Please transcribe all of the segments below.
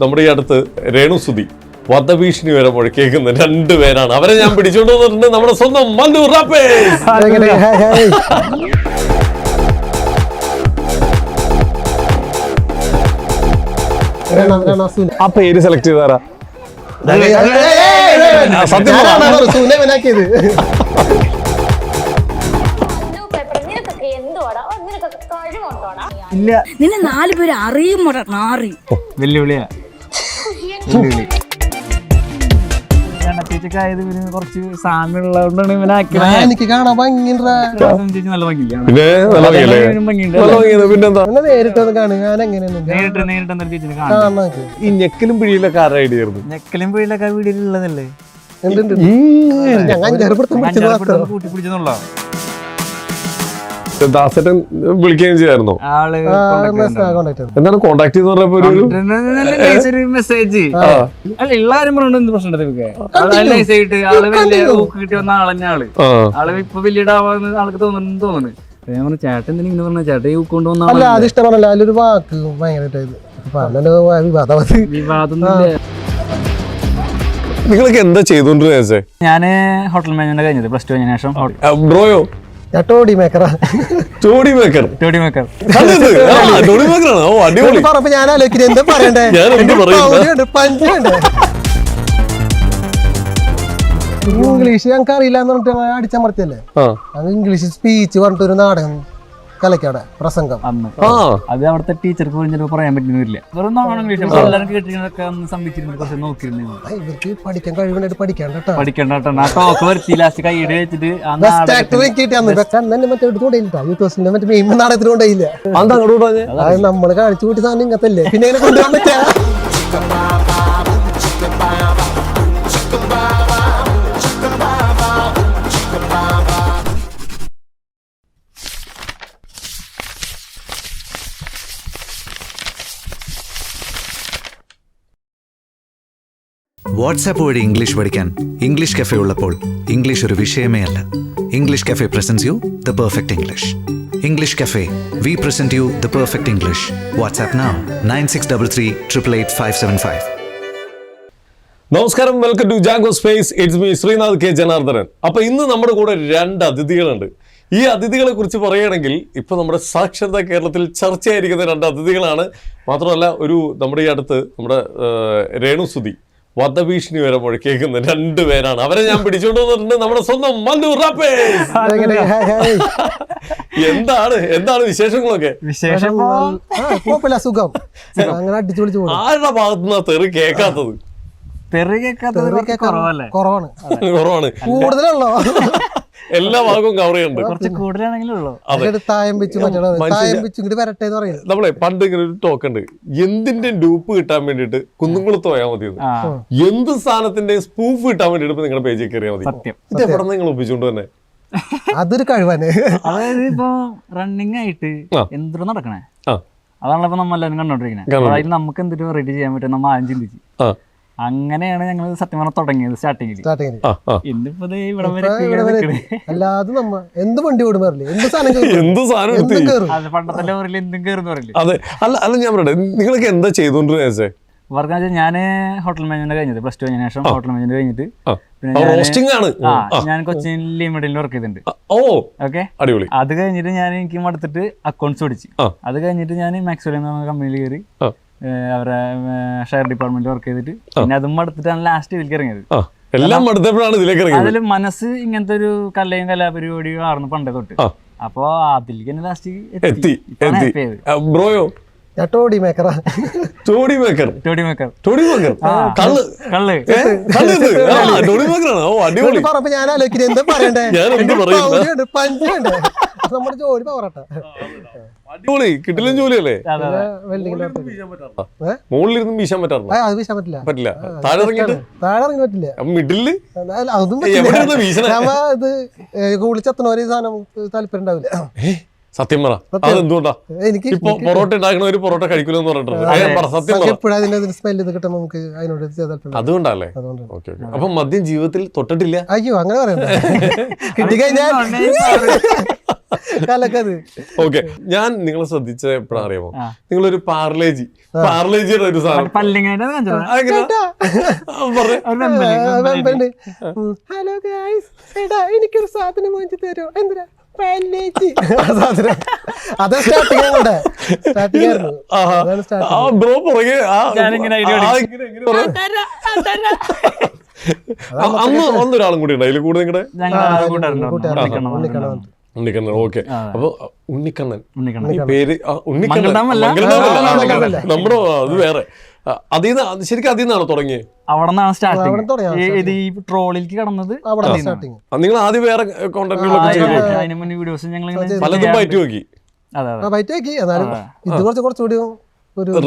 നമ്മുടെ ഈ അടുത്ത് രേണുസുതി വധഭീഷണി വരെ മുഴക്കേക്കുന്ന രണ്ടുപേരാണ് അവരെ ഞാൻ പിടിച്ചോണ്ട് വന്നിട്ടുണ്ട്. നമ്മുടെ സ്വന്തം മല്ലു ആ പേര് സെലക്ട് ചെയ്താരാ. സത്യം ഇല്ല. നിന്നെ നാല് പേര് അറിയും നാറി. വെല്ലുവിളിയാ. ആയത് ഇവന് കുറച്ച് സാമ്യമുള്ളതുകൊണ്ടാണ് ഇവനാക്കി കാണാൻ ഞാൻ. ഈ ഞെക്കലും പിഴിയിലൊക്കെ ആരുടെ ഐഡിയ ആയിരുന്നു? ഞെക്കലും കാർ. ഞങ്ങൾ അഞ്ചാറ് ദാസേട്ടൻ വിളിക്കുകയും ചെയ്യായിരുന്നു. എന്താണ് കോണ്ടാക്ട് ചെയ്ത് പറഞ്ഞപ്പോ ഒരു മെസ്സേജ് അല്ല എല്ലാരും പറഞ്ഞു പ്രശ്നം നൈസ് ആയിട്ട് ആൾ വലിയ ഊക്ക് കിട്ടി വന്ന ആളെന്നെ ആൾ. ആൾ ഇപ്പൊ വലിയ ഇടാവാന്ന് ആൾക്ക് തോന്നുന്നു തോന്നുന്നു. അപ്പൊ ഞാൻ പറഞ്ഞു ചേട്ടൻ എന്തിനാ ഇങ്ങനെ പറഞ്ഞ? ചേട്ടൻ ഈ ഊക്ക് കൊണ്ടുവന്ന അല്ല. അത് അതിലൊരു വാക്ക് ഭയങ്കരമായിട്ട് നിങ്ങളൊക്കെ എന്താ ചെയ്തോണ്ടിരുന്നേ ഞാൻ ഹോട്ടൽ മാനേജ്മെന്റ് കഴിഞ്ഞത് പ്ലസ് ടു കഴിഞ്ഞ ശേഷം. ബ്രോയോ ഞാൻ toddy മേക്കറാ. Toddy maker. Toddy maker. ചോടി മേക്കറാണ്. ഓ അടിപൊളി. പറഞ്ഞപ്പോ ഞാൻ ആലോചിക്കുന്നത് എന്താ പറയണ്ടേ? ഞാൻ എന്ത് പഞ്ചുണ്ട്. ഇംഗ്ലീഷ് ഞങ്ങൾക്ക് അറിയില്ല എന്ന് പറഞ്ഞിട്ട് അടിച്ചമർത്തിയല്ലേ? ആ. അത് ഇംഗ്ലീഷ് സ്പീച്ച് പറഞ്ഞിട്ട് ഒരു നാടകം. കലക്കാടെ പ്രസംഗം. അത് അവിടുത്തെ ടീച്ചർക്ക് പറഞ്ഞിട്ട് പറയാൻ പറ്റുന്നില്ല വെറും എല്ലാവരും ഒന്ന് നോക്കിയിരുന്നു. ഇവർക്ക് പഠിക്കാൻ കഴിവുണ്ടായിട്ട് കേട്ടോ. പഠിക്കണ്ട കേട്ടോ ആ ടോക്ക് വരുത്തി ലാസ്റ്റ് വെച്ചിട്ട് മറ്റേ കൊണ്ടേയില്ല മറ്റേ മെയിൻ നാടകത്തിന് അത് നമ്മൾ കാണിച്ചു കൂട്ടി സാധനം ഇങ്ങനത്തല്ലേ പിന്നെ ഇങ്ങനെ കൊണ്ടുപോകാൻ പറ്റാ? വാട്സാപ്പ് വഴി ഇംഗ്ലീഷ് പഠിക്കാൻ ഇംഗ്ലീഷ് കഫേ ഉള്ളപ്പോൾ ഇംഗ്ലീഷ് ഒരു വിഷയമേ അല്ല. English cafe presents you the perfect English English cafe we present you the perfect English WhatsApp now nine six double three triple eight five seven five നമസ്കാരം welcome to Jango space it's me Sreenath K. Janardhanan. അപ്പൊ ഇന്ന് നമ്മുടെ കൂടെ രണ്ട് അതിഥികളുണ്ട്. ഈ അതിഥികളെ കുറിച്ച് പറയുകയാണെങ്കിൽ ഇപ്പൊ നമ്മുടെ സാക്ഷരത കേരളത്തിൽ ചർച്ചയായിരിക്കുന്ന രണ്ട് അതിഥികളാണ്. മാത്രമല്ല ഒരു നമ്മുടെ ഈ അടുത്ത് നമ്മുടെ രേണു രേണുസുതി വധഭീഷണി വരെ മുഴക്കേക്കുന്ന രണ്ടുപേരാണ് അവരെ ഞാൻ പിടിച്ചോണ്ട് വന്നിട്ടുണ്ട് നമ്മുടെ സ്വന്തം മല്ലു റാപ്പേ. എന്താണ്? എന്താണ് വിശേഷങ്ങളൊക്കെ? സുഖം. ആരുടെ ഭാഗത്തുനിന്നാ തെറി കുറവല്ലേ? കുറവാണ്. കുറവാണ്. കൂടുതലുള്ളോ? എല്ലാ ഭാഗവും കവർ ചെയ്യുന്നുണ്ട് കുറച്ച് തായം വെച്ച് തായം വെച്ച് ഇങ്ങോട്ട് വരട്ടെ എന്ന് പറയുന്നത്. നമ്മളെ പണ്ട് ഇങ്ങനെ ഒരു ടോക്ക് ഉണ്ട്. എന്തിന്റെ ഡൂപ്പ് കിട്ടാൻ വേണ്ടിട്ട് കുന്നുംകുളത്ത് പോയാൽ മതി എന്ന്. എന്ത് സാധനത്തിന്റെ സ്പൂഫ് കിട്ടാൻ വേണ്ടിട്ട് നിങ്ങളുടെ പേജിൽ കയറിയാൽ മതി. സത്യം. ഇത് എവിടെ നിങ്ങൾ ഒപ്പിച്ചുകൊണ്ട് തന്നെ അതൊരു കഴിവാണ്. അതായത് ഇപ്പൊ റണ്ണിങ് ആയിട്ട് ആ. എന്തൊരു നടക്കണേ? അതാണല്ലോ ഇപ്പൊ നമ്മളെല്ലാരും കണ്ടോണ്ടിരിക്കുന്നത് അതായത് നമുക്ക് എന്തൊരു റെഡി ചെയ്യാൻ പറ്റും? നമ്മൾ ആദ്യം ചിന്തിച്ച്. ആ. അങ്ങനെയാണ് ഞങ്ങൾ സത്യം പറഞ്ഞാൽ തുടങ്ങിയത് സ്റ്റാർട്ടിങ്ങിൽ സ്റ്റാർട്ടിങ്ങിൽ ഇന്നിപ്പോ ദേ ഇവിടെ വരെ. അല്ലാതെ നമ്മ എന്ത് വണ്ടി ഓടും പറയില്ലേ എന്ത് സാധനം കേറും. എന്ത് സാധനം എന്തും എടുത്ത് കേറും. അത് പണ്ടത്തെ ലോറിയിൽ എന്തും കയറുന്ന പറയില്ലേ? അതെ. അല്ല അല്ല ഞാൻ പറയട്ടെ. നിങ്ങളൊക്കെ എന്താ ചെയ്തോണ്ടിരുന്ന ചേച്ചേ വർക്ക് വെച്ചാൽ ഞാൻ ഹോട്ടൽ മാനേജ്മെന്റ് കഴിഞ്ഞത്. പ്ലസ് ടു കഴിഞ്ഞ ശേഷം ഹോട്ടൽ മാനേജ്മെന്റ് കഴിഞ്ഞിട്ട് പിന്നെ ഞാൻ കൊച്ചിൻ ലിമിറ്റഡിൽ വർക്ക് ചെയ്തിട്ടുണ്ട്. ഓ. ഓക്കെ അടിപൊളി. അത് കഴിഞ്ഞിട്ട് ഞാൻ എനിക്ക് മടുത്തിട്ട് അക്കൗണ്ട്സ് പഠിച്ചു. അത് കഴിഞ്ഞിട്ട് ഞാൻ മാക്സിമം എന്ന് പറഞ്ഞ കമ്പനിയിൽ കയറി ഏഹ് ഷെയർ ഡിപ്പാർട്ട്മെന്റ് വർക്ക് ചെയ്തിട്ട്. പിന്നെ അതും എടുത്തിട്ടാണ് ലാസ്റ്റ് ഇതിലേക്ക് ഇറങ്ങിയത്. എല്ലാം മടുത്തപ്പോഴാണ് ഇതിലേക്ക് ഇറങ്ങിയത്. അതിൽ മനസ്സ് ഇങ്ങനത്തെ ഒരു കലയും കലാപരിപാടിയും ആർന്നു പണ്ടേ തൊട്ട്. അപ്പൊ അതിലേക്ക് തന്നെ ലാസ്റ്റ് എത്തി. എത്തി ബ്രോയോ ഞാൻ toddy മേക്കറാ toddy maker toddy maker toddy maker കള്ള്. കള്ള്. ടോഡി മേക്കറാണ് ഓ അടിപൊളി. പറഞ്ഞപ്പോ ഞാൻ ആലോചിക്കുന്നത് എന്താ പറയണ്ടേ? ഞാൻ എന്ത് നമ്മുടെ ജോലി പവറട്ടെ അടിപൊളി. കിട്ടില്ല ജോലിയല്ലേ? അതെ അതെ. വെൽഡിങ്ങിന്റെ മുകളിലിരുന്ന് വീശാൻ പറ്റാറുണ്ടോ? അത് വീശാൻ പറ്റില്ല. പറ്റില്ല. താഴെ ഇറങ്ങിയിട്ട്? താഴെ ഇറങ്ങി പറ്റില്ല. മിഡിൽ? നമ്മ ഇത് കുളിച്ചെത്തണ ഒരു സാധനം താല്പര്യം ഉണ്ടാവില്ല. സത്യം പറ. അതെന്തുകൊണ്ടാ? എനിക്ക് ഇപ്പൊ പൊറോട്ട ഉണ്ടാക്കണവര് പൊറോട്ട കഴിക്കില്ലെന്ന് പറഞ്ഞിട്ടുണ്ട്. സത്യം എപ്പോഴും അതിന്റെ സ്മെല്ല് ഇത് കിട്ടുമ്പോൾ നമുക്ക് അതിനോട് അതുകൊണ്ടല്ലേ? അതുകൊണ്ടാണ്. Okay okay. അപ്പൊ മദ്യം ജീവിതത്തിൽ തൊട്ടിട്ടില്ല? അയ്യോ അങ്ങനെ പറയണ്ട. കിട്ടിക്കഴിഞ്ഞാൽ കലക്കത്. ഓക്കെ. ഞാൻ നിങ്ങളെ ശ്രദ്ധിച്ച എപ്പോഴാ അറിയാമോ. നിങ്ങളൊരു പാർലേജി. പാർലേജിയുടെ ഒരു സാധനം. ഹലോ എടാ എനിക്കൊരു സാധനം വാങ്ങിച്ചു തരോ? എന്തിനാ? ബ്രോ പുറകെ. അന്ന് ഒന്നൊരാളും കൂടി ഉണ്ട് അതിൽ കൂടെ നിങ്ങളുടെ ഉണ്ണിക്കണ്ണൻ. ഉണ്ണിക്കണ്ണൻ ഓക്കെ. അപ്പൊ ഉണ്ണിക്കണ്ണൻ. പേര് ഉണ്ണിക്കണ്ണൻ. നമ്മുടെ അത് വേറെ. ആ, അതിന്ന് അത് ശരിക്കും അതിൽ നിന്നാണ് തുടങ്ങിയത് അവിടെ നിന്നാണ് സ്റ്റാർട്ടിങ് ഈ ട്രോളിലേക്ക് കടന്നത് അതിൽ നിങ്ങൾ ആദ്യം വേറെ നോക്കി പലതും പറ്റി നോക്കി. അതെ അതെ. ആ ബൈറ്റ് ആക്കി എന്നാലും ഇത് കുറച്ച് കുറച്ചുകൂടി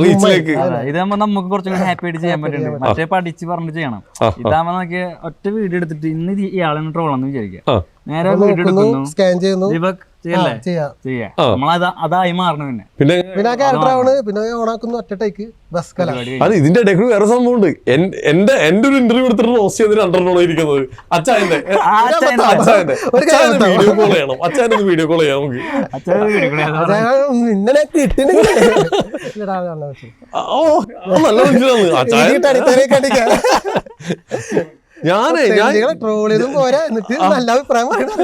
റീച്ചിലേക്ക് ഇതാകുമ്പോ നമുക്ക് കുറച്ചും കൂടി ഹാപ്പി ആയിട്ട് ചെയ്യാൻ പറ്റുന്നുണ്ട്. മറ്റേ പഠിച്ച് പറഞ്ഞിട്ട് ചെയ്യണം. ഇതാകുമ്പോ നമുക്ക് ഒറ്റ വീഡിയോ എടുത്തിട്ട് ഇന്ന് ഇയാളെ ട്രോളാന്ന് വിചാരിക്കുക. നേരെ വീഡിയോ എടുക്കുന്നു. സ്കാൻ അത് ഇതിന്റെ ഇടയ്ക്ക് വേറെ സംഭവം ഉണ്ട്. എന്റെ എന്റെ ഒരു ഇന്റർവ്യൂ എടുത്തിട്ട് റോസ് ചെയ്തിട്ട് രണ്ടെണ്ണമാണ് ഇരിക്കുന്നത്? അച്ചായന്റെ ആ, അച്ചായന്റെ. അച്ചായന്റെ ഒരു കാര്യം വീഡിയോ കോൾ ചെയ്യണം. അച്ചായന്റെ വീഡിയോ കോൾ ചെയ്യാം നമുക്ക്. അച്ഛൻ ഓ അത് നല്ല മനുഷ്യനാണ്. അച്ചായൻ ഞാനേ ഞാൻ ട്രോൾ ചെയ്തും പോരാ. എന്നിട്ട് നല്ല അഭിപ്രായം പറയണം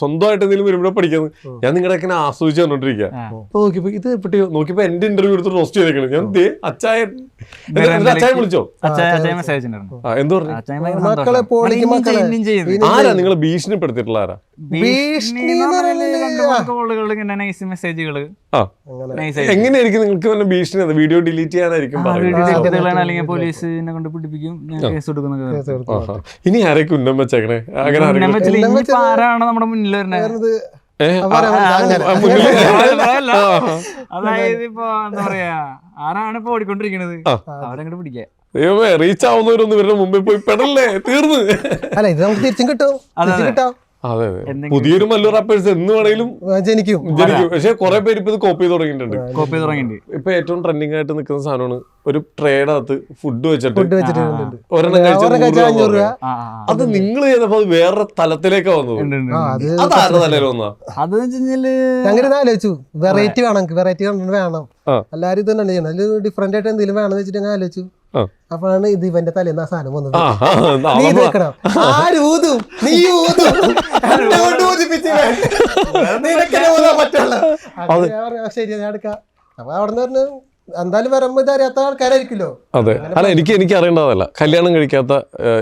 സ്വന്തമായിട്ട് എന്തെങ്കിലും വരുമ്പോഴേ പഠിക്കുന്നത്. ഞാൻ നിങ്ങളുടെ ഇങ്ങനെ ആസ്വദിച്ച് കണ്ടോണ്ടിരിക്കുക. നോക്കിയപ്പോ ഇത് എപ്പിട്ടിയോ നോക്കിയപ്പോ എന്റെ ഇന്റർവ്യൂ എടുത്ത് റോസ്റ്റ് ചെയ്തേക്കണം. ഞാൻ അച്ചായ വിളിച്ചോ? എന്ത് പറഞ്ഞു? ആരാ നിങ്ങളെ ഭീഷണിപ്പെടുത്തിയിട്ടുള്ള ആരാ? എങ്ങനെയായിരിക്കും നിങ്ങൾക്ക് വല്ല ഭീഷണി വീഡിയോ ഡിലീറ്റ് ചെയ്യാനായിരിക്കും അല്ലെങ്കിൽ പോലീസിനെ കൊണ്ട് പിടിപ്പിക്കും ഞാൻ കേസ്. ഇനി ആരൊക്കെ ഉന്നം വെച്ചേക്കണേ അങ്ങനെ ആരാണ് നമ്മുടെ മുന്നിൽ വരുന്നത്. അതായത് ഇപ്പൊ എന്താ പറയാ ആരാണ് ഇപ്പൊ ഓടിക്കൊണ്ടിരിക്കണത് അവരങ്ങോട്ട് പിടിക്കുക റീച്ച് ആവുന്നവരൊന്നും ഇവരുടെ മുമ്പിൽ പോയി പെടല്ലേ? തീർന്ന്. അല്ല ഇത് നമുക്ക് തിരിച്ചും കിട്ടും. തിരിച്ചും കിട്ടാം. അതെ അതെ. പുതിയൊരു മല്ലു റാപ്പേഴ്സ് എന്ന് വേണേലും ജനിക്കും. ജനിക്കും. പക്ഷെ കുറെ പേര് ഇപ്പൊ ഇത് കോപ്പി ചെയ്ത് തുടങ്ങിയിട്ടുണ്ട്. കോപ്പി തുടങ്ങിയിട്ടുണ്ട്. ഇപ്പൊ ഏറ്റവും ട്രെൻഡിങ് ആയിട്ട് നിൽക്കുന്ന സാധനമാണ് ഒരു ട്രേഡകത്ത് ഫുഡ് വെച്ചിട്ട് വെച്ചിട്ടുണ്ട് ഒരെണ്ണം കഴിച്ചാൽ. അത് നിങ്ങൾ ചെയ്തപ്പോ അത് വേറെ തലത്തിലേക്ക് വന്നു. അത് ആരുടെ തലയിൽ വന്നാ? അത് ഞങ്ങൾ ആലോചിച്ചു. വെറൈറ്റി വേണം വെറൈറ്റി വേണം എല്ലാവരും എല്ലാരും ഇത് തന്നെ ചെയ്യണം അതിൽ ഡിഫറെന്റ് ആയിട്ട് എന്തെങ്കിലും വേണമെന്ന് വെച്ചിട്ട് ഞാൻ ആലോചിച്ചു. അപ്പോഴാണ് ഇത് ഇവന്റെ തലേന്ന് ആ സാധനം വന്നത്. ആ, ആ, ആ, നീ ഇത് വെക്കണം. ആര് ഊതും? നീ ഊതും. അത് ഞാൻ പറഞ്ഞു, "ആ, ശരി ഞാൻ എടുക്കാം. അപ്പൊ അവിടെ നിന്ന് പറഞ്ഞു എന്തായാലും വരുമ്പോ ഇത് അറിയാത്ത ആൾക്കാരായിരിക്കുമല്ലോ. അതെ. അല്ല എനിക്ക് എനിക്ക് അറിയേണ്ടതല്ല. കല്യാണം കഴിക്കാത്ത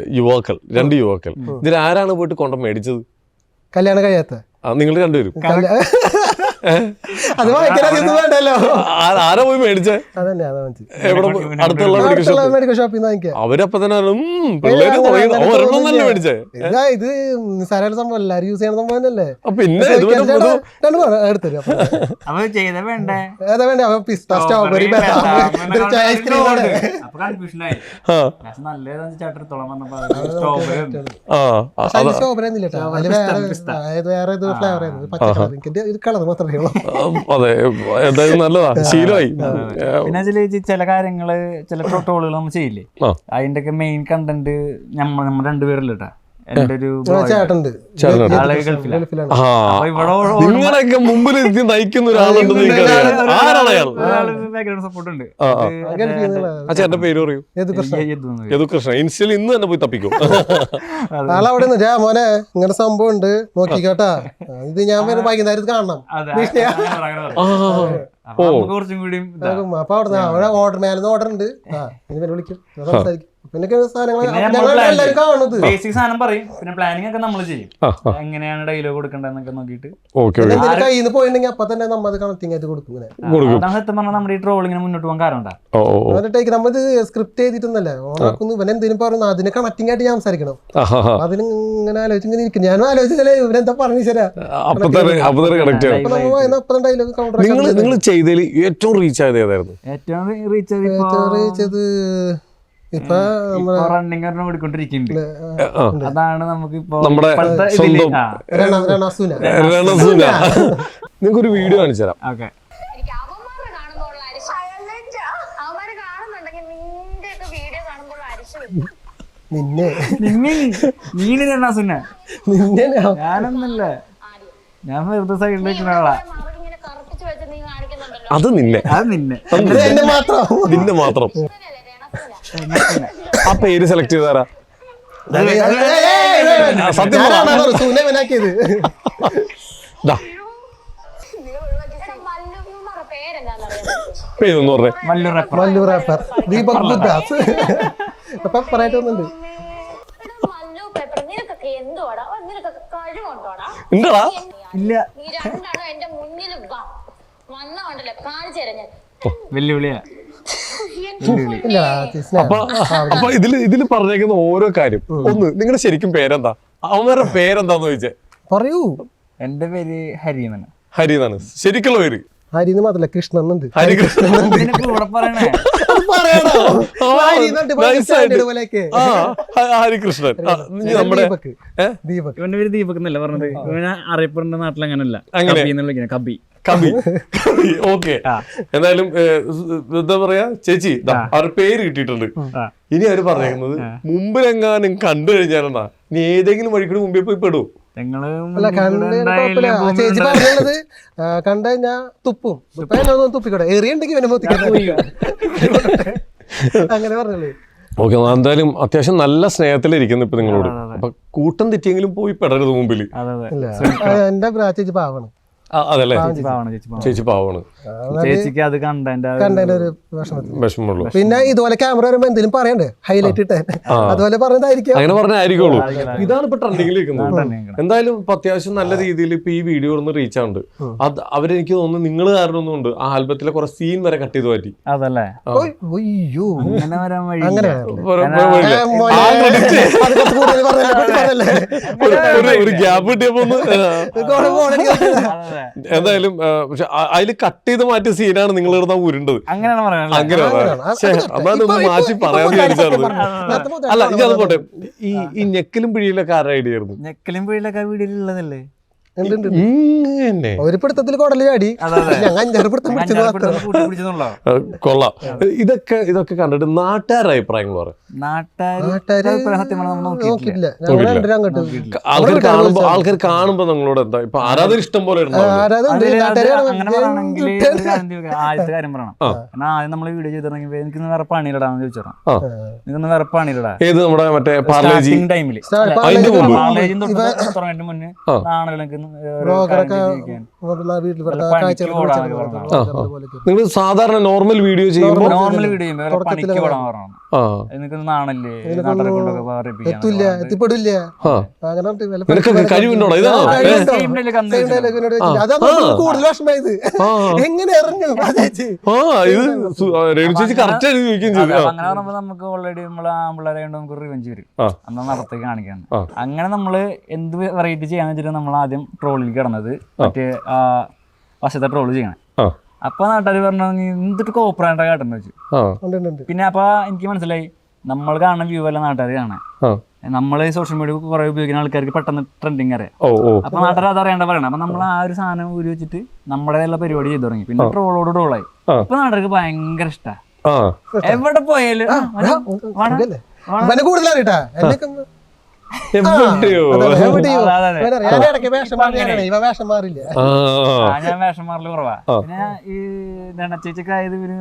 യുവാക്കൾ രണ്ട് യുവാക്കൾ. ഇതിൽ ആരാണ് പോയിട്ട് കൊണ്ട മേടിച്ചത്? കല്യാണം കഴിയാത്ത. ആ, നിങ്ങൾ രണ്ടുപേരും. അത് ആരാ പോയി മേടിച്ചേ? അതന്നെ അതാ എവിടെ അടുത്തുള്ള മെഡിക്കൽ ഷോപ്പിൽ നിന്ന് വാങ്ങിക്കാം അവരപ്പൊ തന്നെ ഒരെണ്ണം തന്നെ മേടിച്ചേ? ഇതാ നിസ്സാര സംഭവം എല്ലാരും യൂസ് ചെയ്യണ സംഭവം തന്നെയല്ലേ? പിന്നെ ഏതാ വേണ്ട? പിസ്ത സ്ട്രോബെറി ഐസ്ക്രീം ഒന്നുമില്ല വേറെ ഫ്ലേവർ ആയിരുന്നു. ഇത് കളർ മാത്രമേ അതെ. എന്തായാലും നല്ലതാ. ശീലമായി. പിന്നെ ചില ചില കാര്യങ്ങൾ ചില ട്രോളുകൾ നമ്മൾ ചെയ്യില്ലേ. അതിന്റെ ഒക്കെ മെയിൻ കണ്ടന്റ് നമ്മ നമ്മൾ രണ്ടുപേരല്ല ഓ- ഓ- നിങ്ങളെയൊക്കെ മുമ്പിൽ നയിക്കുന്ന ഒരാളുണ്ട് ആരാണ് അയാൾ? പേര് പറയൂ. യദുകൃഷ്ണൻ. ഇൻസ്റ്റയിൽ ഇന്ന് തന്നെ പോയി തപ്പിക്കും. ആളവിടെ നിന്ന് മോനെ ഇങ്ങനെ സംഭവം ഉണ്ട്. നോക്കിക്കോട്ടാ ഇത് ഞാൻ വൈകുന്നേരത്ത് കാണണം. അപ്പൊ കുറച്ചും കൂടി. അപ്പൊ അവിടെ അവിടെ ഓർഡർ മേലെ ഓർഡർ ഉണ്ട്. ആ ഇനി വിളിക്കും. സംസാരിക്കും. ബേസിക് സാധനം പറയും. പിന്നെ പ്ലാനിങ് ഒക്കെ നമ്മൾ ചെയ്യും. എങ്ങനെയാണ് ഡയലോഗ് കൊടുക്കേണ്ടതെന്നൊക്കെ നോക്കിയിട്ട്. കയ്യിൽ പോയിട്ടുണ്ടെങ്കിൽ അപ്പൊ തന്നെ കണക്ടിങ് ആയിട്ട് കൊടുക്കും അതാണ് സത്യം പറഞ്ഞാൽ നമ്മുടെ ഈ ട്രോളിങ്ങിന് മുന്നോട്ട് പോകാൻ കാരണം എന്നിട്ടേക്ക് നമ്മൾ സ്ക്രിപ്റ്റ് ചെയ്തിട്ടൊന്നല്ലേ ഓണാക്കുന്നു. ഇവൻ എന്തെങ്കിലും അതിന് കണക്ടിങ് ആയിട്ട് ഞാൻ സംസാരിക്കണം. അതിന് ഇങ്ങനെ ഇരിക്കും. ഞാനും ഇവനെന്താ പറഞ്ഞു നിങ്ങൾ നിങ്ങൾ ചെയ്തതിൽ ഏറ്റവും റീച്ച് ആയത് ഏതായിരുന്നു? ഏറ്റവും റീച്ച് ചെയ്ത് ഇപ്പൊ റണ്ണിങ് അതാണ് നമുക്ക് നമ്മുടെ നിങ്ങൾക്ക് ഒരു വീഡിയോ കാണിച്ചു തരാം. ഓക്കെ. നിന്നെ. നിന്നെ നിന്നെ ഞാനൊന്നല്ല ഞാൻ വെറുതെ ആളാ അത് നിന്നെ. അത് നിന്നെ. എന്നെ മാത്രം. നിന്നെ മാത്രം? ആ പേര് സെലക്ട് ചെയ്താരാ സത്യം മല്ലു? പേരൊന്ന് പറഞ്ഞേ. റെപ്പർ ദീപക് ബുദ്ധാസ് ഉണ്ടടാ. ഇല്ല. നീ രണ്ടാണോ എന്റെ മുന്നിൽ വാ. വന്ന കണ്ടല്ലേ കാണിച്ചു തരാം ഞാൻ. വെല്ലുവിളിയാ. അപ്പൊ അപ്പൊ ഇതിൽ ഇതിൽ പറഞ്ഞേക്കുന്ന ഓരോ കാര്യം. ഒന്ന് നിങ്ങളുടെ ശരിക്കും പേരെന്താ? അവന്മാരുടെ പേരെന്താന്ന് ചോദിച്ചേ? പറയൂ. എന്റെ പേര് ഹരിമന. ഹരി എന്നാണ് ശരിക്കുള്ള പേര്? ഹരിന്ന് മാത്രല്ല കൃഷ്ണൻ ഉണ്ട് ഹരികൃഷ്ണൻ. കൂടെ പറയണേ. ഹരികൃഷ്ണൻ. നമ്മുടെ ദീപക്? ദീപക്. ഇവന്റെ പേര് ദീപക് എന്നല്ല പറഞ്ഞത്? ഇവനെ അറിയപ്പെടുന്ന നാട്ടിൽ അങ്ങനല്ല അങ്ങനെ? കബി കബി. ഓക്കെ. എന്തായാലും എന്താ പറയാ? ചേച്ചി ദാ, അവരുടെ പേര് കിട്ടിയിട്ടുണ്ട്. ഇനി അവർ പറഞ്ഞേക്കുന്നത് മുമ്പിലെങ്ങാനും കണ്ടു കഴിഞ്ഞാലെന്നാ നീ ഏതെങ്കിലും വഴിക്കൂടെ മുമ്പിൽ പോയി പെടൂ. ഞങ്ങൾ അല്ല കണ്ട് ചേച്ചി പറഞ്ഞത് കണ്ട ഞാൻ തുപ്പും. തുപ്പിക്കോട്ടെ. എറിയുണ്ടെങ്കിൽ അങ്ങനെ പറഞ്ഞല്ലേ ഓക്കെ എന്തായാലും അത്യാവശ്യം നല്ല സ്നേഹത്തിലിരിക്കുന്നു ഇപ്പൊ നിങ്ങളോട്. അപ്പൊ കൂട്ടം തെറ്റിയെങ്കിലും പോയി പെടരുത് മുമ്പിൽ എന്റെ ചേച്ചി പാവാണ് അതല്ലേ? ചേച്ചി. പാവണം ചേച്ചി പാവണം പാവാണ് ചേച്ചിക്ക് അത് കണ്ടതിന്റെ ഒരു- വിഷമമുള്ളൂ. പിന്നെ ഇതുപോലെ ക്യാമറ വരുമ്പോ എന്തെങ്കിലും പറയണ്ടേ? ഹൈലൈറ്റ് ഇട്ടേ. അതുപോലെ പറഞ്ഞതായിരിക്കും. അങ്ങനെ പറഞ്ഞായിരിക്കുള്ളൂ ഇതാണ് ഇപ്പൊ ട്രെൻഡിങ്ങിൽ നിൽക്കുന്നത്. എന്തായാലും ഇപ്പൊ അത്യാവശ്യം നല്ല രീതിയിൽ ഇപ്പൊ ഈ വീഡിയോ ഒന്ന് റീച്ച് ആവുന്നുണ്ട്. അത് അവരെനിക്ക് തോന്നുന്നു നിങ്ങൾ കാരണം ഒന്നുണ്ട് ആ ആൽബത്തിലെ കുറെ സീൻ വരെ കട്ട് ചെയ്ത് പറ്റി അതല്ലേ? അയ്യോ. അങ്ങനെ വരാൻ വഴി ഒരു ഗ്യാപ്പ് കിട്ടിയപ്പോ എന്തായാലും പക്ഷെ അതിൽ കട്ട് ചെയ്ത് മാറ്റിയ സീനാണ് നിങ്ങൾ ഇടുന്ന ഉരുണ്ടത്. അങ്ങനെയാണ് മാറ്റി പറയാൻ അല്ല ഇത് അത് പോട്ടെ. ഈ ഈ ഞെക്കലും പിഴിയിലൊക്കെ ആരുടെ ഐഡിയ ആയിരുന്നു? ഞെക്കലും പിഴിയിലൊക്കെ വീടിലുള്ളതല്ലേ? ഒരു പിടുത്തത്തിൽ കുടൽ ചാടി ഞങ്ങൾ അഞ്ചാറ് പിടുത്തം കൊള്ളാം. ഇതൊക്കെ ഇതൊക്കെ കണ്ടിട്ട് നാട്ടുകാരുടെ അഭിപ്രായങ്ങൾ ആൾക്കാർ കാണുമ്പോ ആൾക്കാർ കാണുമ്പോ നിങ്ങളോട് എന്താ ഇപ്പൊ ആരാധന ഇഷ്ടം പോലെ. ആദ്യത്തെ കാര്യം പറയണം. കാരണം ആദ്യം നമ്മൾ വീഡിയോ ചെയ്തിട്ടുണ്ടെങ്കിൽ വേറെ പണിയിലിടാന്ന് വേറെ പണിയിലിടാ ഏത് നമ്മുടെ മറ്റേ ടൈമിൽ അതിന്റെ മുമ്പ് പാർലേജും തുടങ്ങിയിട്ട് വീട്ടിൽ നിങ്ങൾ സാധാരണ നോർമൽ വീഡിയോ ചെയ്യുമ്പോൾ നോർമൽ വീഡിയോ എത്തില്ല എത്തിപ്പെടില്ല. കൂടുതൽ വിഷമായത് എങ്ങനെ നമുക്ക് ഓൾറെഡി നമ്മൾ ആമ്പിള്ളേരെ കൊണ്ട് നമുക്ക് റിവെഞ്ച് വരും. അന്ന് നടത്തി അങ്ങനെ നമ്മൾ എന്ത് വെറൈറ്റി ചെയ്യാന്ന് വെച്ചിട്ട് നമ്മൾ ആദ്യം ട്രോളിൽ കിടന്നത്. മറ്റേ ആ വശത്തെ ട്രോൾ ചെയ്യണം. അപ്പൊ നാട്ടുകാർ പറഞ്ഞു നീ എന്തിട്ട് കോപ്പറായിട്ടാ കാട്ടെന്ന് വെച്ചു. പിന്നെ അപ്പൊ എനിക്ക് മനസ്സിലായി നമ്മൾ കാണുന്ന വ്യൂ അല്ല നാട്ടുകാർ കാണാൻ നമ്മൾ സോഷ്യൽ മീഡിയ കുറെ ഉപയോഗിക്കുന്ന ആൾക്കാർക്ക് പെട്ടെന്ന് ട്രെൻഡിങ് അറിയാം. അപ്പൊ നാട്ടുകാർ അത് അറിയാണ്ട് പറയണം. അപ്പൊ നമ്മൾ ആ ഒരു സാധനം ഊരി വെച്ചിട്ട് നമ്മുടേതുള്ള പരിപാടി ചെയ്തു തുടങ്ങി. പിന്നെ ട്രോളോട് ട്രോളായി ഇപ്പൊ നാട്ടുകാർക്ക് ഭയങ്കര ഇഷ്ടാ. എവിടെ പോയാലും ഇവനെ കുറവാ. പിന്നെ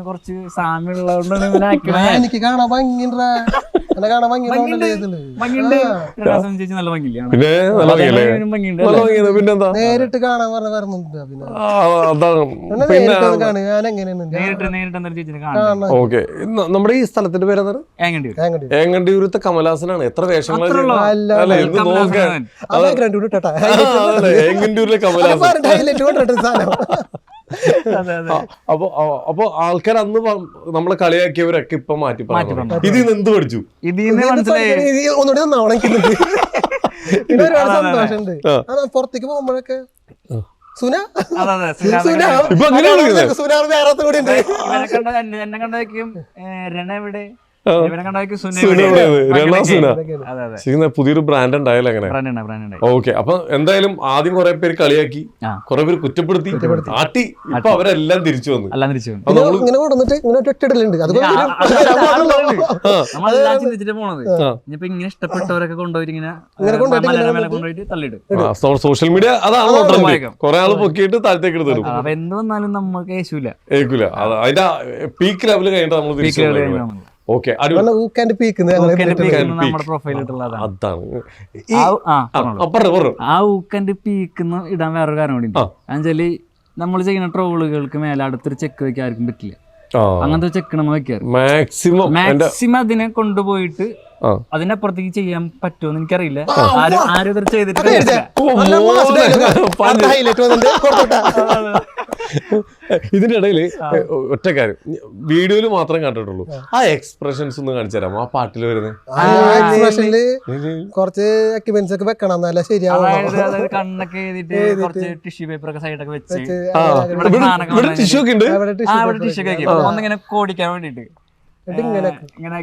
കുറച്ച് സാമ്യമുള്ളതുകൊണ്ടാണ് എനിക്ക് കാണാൻ ഭംഗിണ്ടാ പിന്നെന്താ നേരിട്ട് കാണാൻ പറഞ്ഞ വരുന്നുണ്ട് പിന്നെ ഓക്കെ നമ്മുടെ ഈ സ്ഥലത്തിന്റെ പേര് ഏങ്ങണ്ടിയൂരത്തെ കമലാസനാണ് എത്ര വേഷങ്ങളാണ് അതെ ഏങ്ങണ്ടിയൂരിലെ കമലാസൻ അപ്പൊ അപ്പൊ ആൾക്കാർ അന്ന് നമ്മളെ കളിയാക്കിയവരൊക്കെ ഇപ്പൊ മാറ്റി പറഞ്ഞു. ഇതിൽ നിന്ന് എന്ത് പഠിച്ചു? ഇതിന്ന് മനസ്സിലായി. ഇത് ഒന്നുകൂടി നന്നാവണം എനിക്കുന്നുണ്ട് പിന്നെ ഒരുപാട് സന്തോഷമുണ്ട്. പുറത്തേക്ക് പോകുമ്പോഴൊക്കെ സുന? അതെ അതെ സുന സുനാ. ഇപ്പൊ അങ്ങനെയാണ് വിളിക്കുന്നത്. സുനാർ വേറെ കൂടി ഉണ്ട്. എന്നെ എന്നെ കണ്ട വെക്കും രണ എവിടെ? പുതിയൊരു ബ്രാൻഡ് ഉണ്ടായാലും അങ്ങനെ? ഓക്കെ അപ്പൊ എന്തായാലും ആദ്യം കുറെ പേര് കളിയാക്കി. കുറെ പേര് കുറ്റപ്പെടുത്തി ആട്ടി. ഇപ്പൊ അവരെല്ലാം തിരിച്ചു വന്നു. എല്ലാം തിരിച്ചു വന്നു. നമ്മൾ ഇങ്ങനെ കൊണ്ടുവന്നിട്ട് ഇങ്ങനെ ഒറ്റയിടലുണ്ട്. ഇനിയിപ്പോ ഇഷ്ടപ്പെട്ടവരൊക്കെ കൊണ്ടുപോയിട്ട് ഇങ്ങനെ സോഷ്യൽ മീഡിയ അതാണ് കൊറേ ആൾ പൊക്കിയിട്ട് താഴത്തേക്ക് എടുത്തു എന്ത് വന്നാലും നമുക്ക് അത് അതിന്റെ പീക്ക് ലെവൽ കഴിഞ്ഞിട്ട് നമ്മൾ തിരിച്ചു ഓക്കെ ആ ഊക്കന്റെ പീക്കുന്ന ഇടാൻ വേറൊരു കാരണം കൂടി എന്നുവെച്ചാൽ നമ്മൾ ചെയ്യുന്ന ട്രോളുകൾക്ക് മേലെ അടുത്തൊരു ചെക്ക് വെക്കാൻ ആർക്കും പറ്റില്ല. അങ്ങനത്തെ ചെക്ക് നമ്മൾ വെക്കാറ്. മാക്സിമം അതിനെ കൊണ്ടുപോയിട്ട്. അതിനപ്പുറത്തേക്ക് ചെയ്യാൻ പറ്റുമോ എനിക്കറിയില്ല. ആരും ആരും ഇതുവരെ ഇതിന്റെ ഇടയിൽ ഒറ്റ കാര്യം. വീഡിയോയിൽ മാത്രം കണ്ടിട്ടുള്ളൂ. ആ. എക്സ്പ്രഷൻസ് ഒന്ന് കാണിച്ചു തരാമോ? ആ പാട്ടിൽ വരുന്നത് കുറച്ച് എക്യുപ്മെന്റ്സ് ഒക്കെ വെക്കണം ശരിയാവും കണ്ണൊക്കെ എഴുതിട്ട് കുറച്ച് ടിഷ്യൂ പേപ്പർ ഒക്കെ സൈഡൊക്കെ വെച്ച് ഇവിടെ ടിഷ്യൂ ഒക്കെ ഉണ്ട്. അവിടെ ആ tissue ഇവിടെ ടിഷ്യൂ ഒക്കെ ഒന്നിങ്ങനെ കോടിക്കാൻ വേണ്ടിട്ട് ഇങ്ങനെ ഇങ്ങനെ.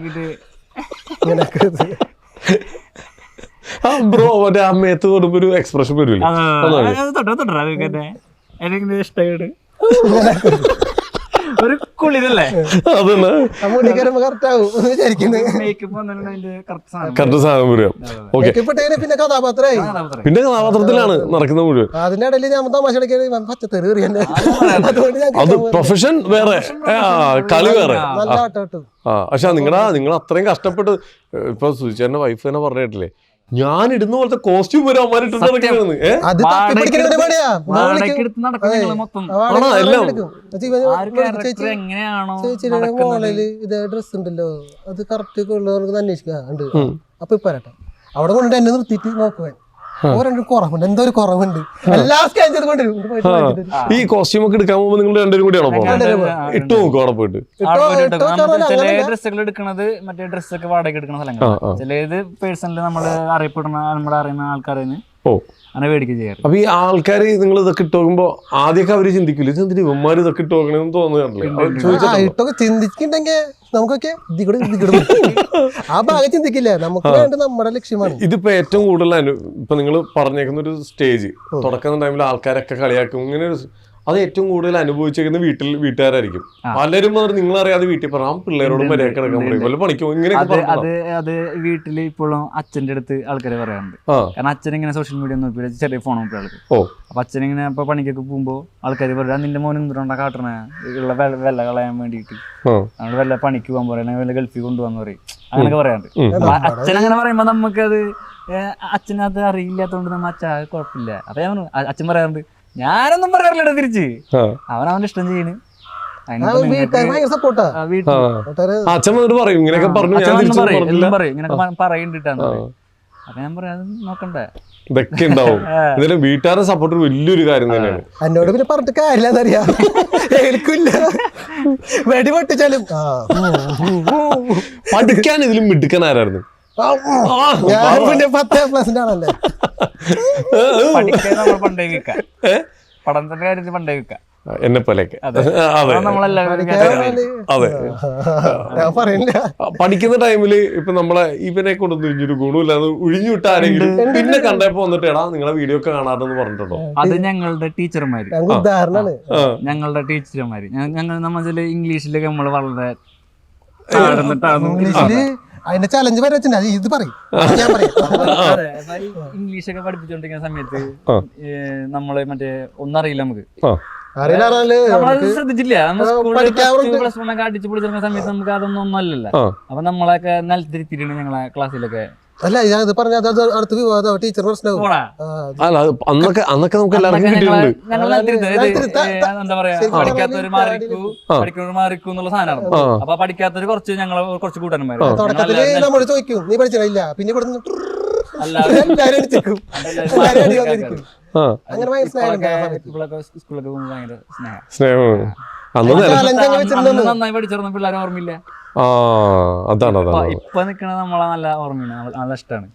ആ ബ്രോ മറ്റേ അമ്മയത്ത് കൊടുമ്പോ ഒരു എക്സ്പ്രഷൻ വരില്ല എനിക്ക് ഇഷ്ടമായിട്ട് ഒരു കുളിരല്ലേ? കറക്റ്റ് സാധനം ഓക്കെ പിന്നെ കഥാപാത്രമായി. പിന്നെ കഥാപാത്രത്തിലാണ് നടക്കുന്ന മുഴുവൻ. അതിന്റെ ഇടയിൽ ഞാൻ തമാശ പച്ചത്തെറി അത് പ്രൊഫഷൻ വേറെ. ആ, കളി വേറെ. നല്ല ആട്ടം കിട്ടും ആ പക്ഷെ നിങ്ങളാ നിങ്ങൾ അത്രയും കഷ്ടപ്പെട്ട് ഇപ്പൊ സുചേട്ടന്റെ വൈഫ് തന്നെ പറഞ്ഞിട്ടില്ലേ? ഞാൻ ഇടുന്ന പോലത്തെ കോസ്റ്റ്യൂം വരെ അമ്മാര് ഇട്ടിട്ട് നടക്കുന്നത് അത് തപ്പിപ്പിടിക്കുന്ന പരിപാടിയാ ഞാൻ വാടകയ്ക്ക് വിളിക്കും. എടുത്ത് നടക്കും നിങ്ങൾ മൊത്തം. ആ വാടക ആണോ? എല്ലാം? എടുക്കും. ചേച്ചി ഇവൻ ആ ഒരു വിളിക്കും, ക്യാരക്ടർ ചേച്ചി എങ്ങനെയാണോ ചേച്ചിയുടെ നടക്കുന്നത്? മോളിൽ ഇത് ഡ്രസ് ഉണ്ടല്ലോ. അത് കറക്റ്റ് ഉള്ളവർക്ക് അന്വേഷിക്കുക ഉണ്ട്. അപ്പൊ ഇപ്പൊ വരട്ടെ. അവിടെ കൊണ്ടിട്ട് എന്നെ നിർത്തിയിട്ട് നോക്കുവാൻ ഓരോ കുറവുണ്ട്. എന്തോ ഒരു കുറവുണ്ട്. എല്ലാ സ്കാൻ ചെയ്ത് കൊണ്ടുവരും. എന്നിട്ട് പോയിട്ട് വാങ്ങിച്ചിട്ട്. വരും. ഈ കോസ്റ്റ്യൂം ഒക്കെ എടുക്കാൻ പോകുമ്പോൾ നിങ്ങൾ രണ്ടുപേരും കൂടിയാണോ പോകുന്നത് ഇട്ട് നോക്കും അവിടെ പോയിട്ട്. ചില ഡ്രസ്സുകൾ എടുക്കുന്നത് മറ്റേ ഡ്രസ്സൊക്കെ വാടക എടുക്കുന്ന സ്ഥലങ്ങൾ. ചിലത് പേഴ്സണലി നമ്മൾ അറിയപ്പെടുന്ന നമ്മൾ അറിയുന്ന ആൾക്കാരെ ഓ. അങ്ങനെ മേടിക്കുക ചെയ്യാറ് അപ്പൊ ഈ ആൾക്കാർ നിങ്ങൾ ഇതൊക്കെ ഇട്ട് നോക്കുമ്പോ ആദ്യമൊക്കെ അവർ ചിന്തിക്കില്ല ഇവന്മാര് ഇതൊക്കെ ഇട്ട് നോക്കണെന്ന് തോന്നുന്നില്ലേ? ഇട്ടൊക്കെ ചിന്തിക്കുന്നുണ്ടെങ്കിൽ നമുക്കൊക്കെ ആ ഭാഗം ചിന്തിക്കില്ല? നമുക്ക് വേണ്ട നമ്മുടെ ലക്ഷ്യമാണ്. ഇതിപ്പോ ഏറ്റവും കൂടുതൽ ഇപ്പൊ നിങ്ങൾ പറഞ്ഞേക്കുന്ന ഒരു സ്റ്റേജ്. തുടക്കുന്ന ടൈമിൽ ആൾക്കാരൊക്കെ കളിയാക്കും. ഇങ്ങനെ ഒരു അത് ഏറ്റവും കൂടുതൽ അനുഭവിച്ചിരിക്കുന്ന വീട്ടിൽ വീട്ടുകാരായിരിക്കും. പലരും അവർ നിങ്ങൾ അറിയാതെ വീട്ടിൽ ആ പിള്ളേരോട് മര്യാദ കിടക്കാൻ പറയും. വല്ല പണിക്കോ? ഇങ്ങനെ അത് അത് വീട്ടിൽ ഇപ്പോഴും അച്ഛന്റെ അടുത്ത് ആൾക്കാർ പറയാറുണ്ട്. കാരണം അച്ഛൻ ഇങ്ങനെ സോഷ്യൽ മീഡിയ നോക്കി ചെറിയ ഫോൺ നോക്കിയ ആൾക്ക്. അപ്പൊ അച്ഛൻ ഇങ്ങനെ ഇപ്പൊ പണിക്കൊക്കെ പോകുമ്പോ ആൾക്കാർ പറയാ നിന്റെ മോൻ എന്തുകൊണ്ടാ കാട്ടണേ? ഉള്ള വെള്ള വെല്ല കളയാൻ വേണ്ടിട്ട് നമ്മൾ വല്ല പണിക്ക് പോകാൻ പറയണേ വെല്ല ഗൾഫിൽ കൊണ്ടുപോകാൻ പറയും. അങ്ങനെയൊക്കെ പറയാറുണ്ട്. അച്ഛൻ അങ്ങനെ പറയുമ്പോ നമുക്കത് അച്ഛനത് അറിയില്ലാത്തോണ്ട് നമ്മ അച്ഛ കുഴപ്പമില്ല. അപ്പൊ ഞാൻ അച്ഛൻ പറയാറുണ്ട് ഞാനൊന്നും പറയാറില്ല തിരിച്ച്. അവൻ അവന്റെ ഇഷ്ടം ചെയ്യണ്. അച്ഛൻ വന്നിട്ട് പറയും ഇങ്ങനെയൊക്കെ പറഞ്ഞു ഞാൻ അപ്പൊ പറയാം അത് നോക്കണ്ടേ. ഇതൊക്കെ ഉണ്ടാവും ഇതിന് വീട്ടുകാരുടെ സപ്പോർട്ട് വലിയൊരു കാര്യം തന്നെയാണ്. എന്നോട് പിന്നെ പറഞ്ഞിട്ട് കാര്യമില്ലെന്നറിയാം എനിക്കില്ല വെടി പൊട്ടിച്ചാലും. പഠിക്കാൻ ഇതിലും മിടുക്കൻ ആരായിരുന്നു ആ, ഉം. ഞാൻ പിന്നെ പത്ത് പ്ലസിന്റെ ആണല്ലേ പഠിക്കാൻ നമ്മൾ പണ്ടേ വിൽക്കാം പഠനത്തിന്റെ കാര്യത്തിൽ പണ്ടേ വിൽക്കാം എന്നെ പോലെയൊക്കെ. അതെ. അതാണ് അതെ. ഞാൻ പറയില്ല. പഠിക്കുന്ന ടൈമിൽ ഇപ്പൊ നമ്മളെ ഇവനെ കൊണ്ടൊന്നും ഇഞ്ഞൊരു ഗുണമില്ലാതെ ഒഴിഞ്ഞു വിട്ട ആരെങ്കിലും പിന്നെ കണ്ടപ്പോ വന്നിട്ട് എടാ നിങ്ങളെ വീഡിയോ ഒക്കെ കാണാറെന്ന് പറഞ്ഞിട്ടുണ്ടോ? അത് ഞങ്ങളുടെ ടീച്ചർമാര്. ഞങ്ങളുടെ ടീച്ചർമാര്. ഞങ്ങൾ നമ്മളെ ഇംഗ്ലീഷിലൊക്കെ നമ്മൾ വളരെ താഴ്ന്ന് താഴ്ന്ന് ഇംഗ്ലീഷിൽ അതിന്റെ ചലഞ്ച് വരെ വെച്ചിട്ടുണ്ട്. ഇത് പറയും. ഇംഗ്ലീഷ് ഞാൻ പറയാം. ഈ പഠിപ്പിച്ചോണ്ടിരിക്കുന്ന സമയത്ത് നമ്മൾ മറ്റേ ഒന്നറിയില്ല നമുക്ക്. ശ്രദ്ധിച്ചില്ല. പ്ലസ് ഒക്കെ അടിച്ചു പൊളിച്ചിരുന്ന സമയത്ത് നമുക്ക് അതൊന്നും ഒന്നും അല്ലല്ലോ. ആ. അപ്പൊ നമ്മളൊക്കെ നിലത്തിരുത്തിയിട്ടുണ്ട് ഞങ്ങളെ ക്ലാസ്സിലൊക്കെ അല്ല ഞാൻ ഇത് പറഞ്ഞ അടുത്ത വിവാദം ടീച്ചർ പ്രശ്നവും അല്ല അത് അന്നൊക്കെ നമുക്ക് എല്ലാവർക്കും ഞങ്ങൾ പഠിക്കാത്തവര് മാറിക്കൂ. പഠിക്കുന്നവർ മാറിക്കൂ എന്നുള്ള സാധനമാണ്. അപ്പൊ പഠിക്കാത്തവര് കുറച്ച് ഞങ്ങളെ കുറച്ച് തുടക്കത്തിൽ നമ്മൾ ചോദിക്കും നീ പഠിച്ചില്ല പിന്നെ ഇവിടെ സ്നേഹം. നന്നായി പഠിച്ചിരുന്ന പിള്ളേരെ ഓർമ്മയില്ല. ആ അതാണ് അതാണ് ഇപ്പൊ നിക്കണത് നമ്മളെ നല്ല ഓർമ്മയാണ്. നല്ല- ഇഷ്ടമാണ്